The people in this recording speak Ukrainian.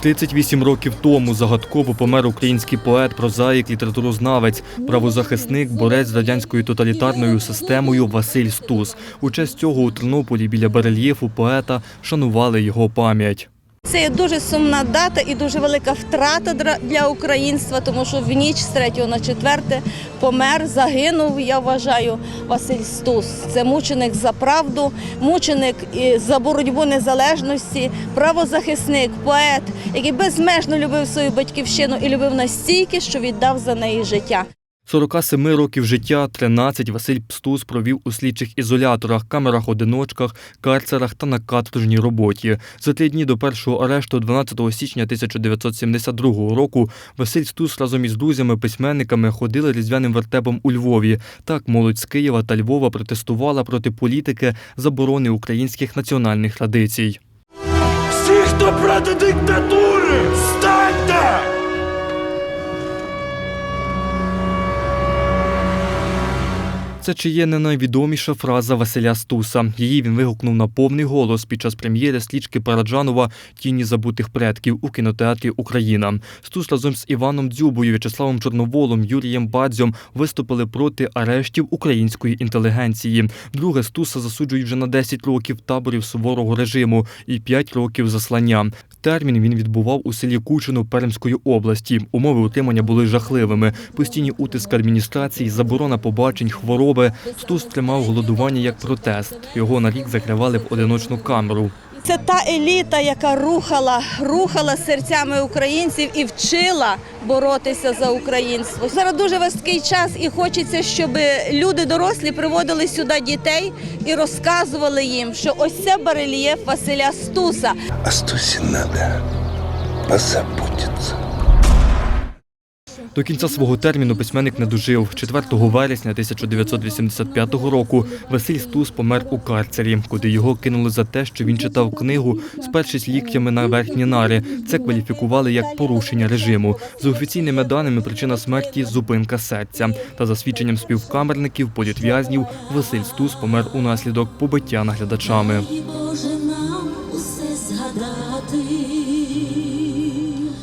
38 років тому загадково помер український поет, прозаїк, літературознавець, правозахисник, борець з радянською тоталітарною системою Василь Стус. У честь цього у Тернополі біля барельєфу поета шанували його пам'ять. Це є дуже сумна дата і дуже велика втрата для українства, тому що в ніч з 3 на 4 помер, загинув, я вважаю, Василь Стус. Це мученик за правду, мученик за боротьбу незалежності, правозахисник, поет, який безмежно любив свою батьківщину і любив настільки, що віддав за неї життя. 47 років життя, 13 Василь Пстус провів у слідчих ізоляторах, камерах-одиночках, карцерах та на каторжній роботі. За три дні до першого арешту 12 січня 1972 року Василь Стус разом із друзями-письменниками ходили різдвяним вертепом у Львові. Так молодь з Києва та Львова протестувала проти політики заборони українських національних традицій. Всі, хто проти диктатури, Це чи є не найвідоміша фраза Василя Стуса. Її він вигукнув на повний голос під час прем'єри стрічки Параджанова Тіні забутих предків у кінотеатрі Україна. Стус разом з Іваном Дзюбою, В'ячеславом Чорноволом, Юрієм Бадзьом виступили проти арештів української інтелігенції. Друге Стуса засуджують вже на 10 років таборів суворого режиму і 5 років заслання. Термін він відбував у селі Кучино Пермської області. Умови утримання були жахливими. Постійні утиск адміністрації, заборона побачень, хвороби. Стус тримав голодування як протест. Його на рік закривали в одиночну камеру. Це та еліта, яка рухала, рухала серцями українців і вчила боротися за українство. Зараз дуже важкий час, і хочеться, щоб люди дорослі приводили сюди дітей і розказували їм, що ось це барельєф Василя Стуса. О Стусе надо позаботиться. До кінця свого терміну письменник не дожив. 4 вересня 1985 року Василь Стус помер у карцері, куди його кинули за те, що він читав книгу, спершись ліктями на верхні нари. Це кваліфікували як порушення режиму. За офіційними даними причина смерті зупинка серця. Та за свідченням співкамерників, політв'язнів, Василь Стус помер у наслідок побиття наглядачами. Боже нам усе згадати.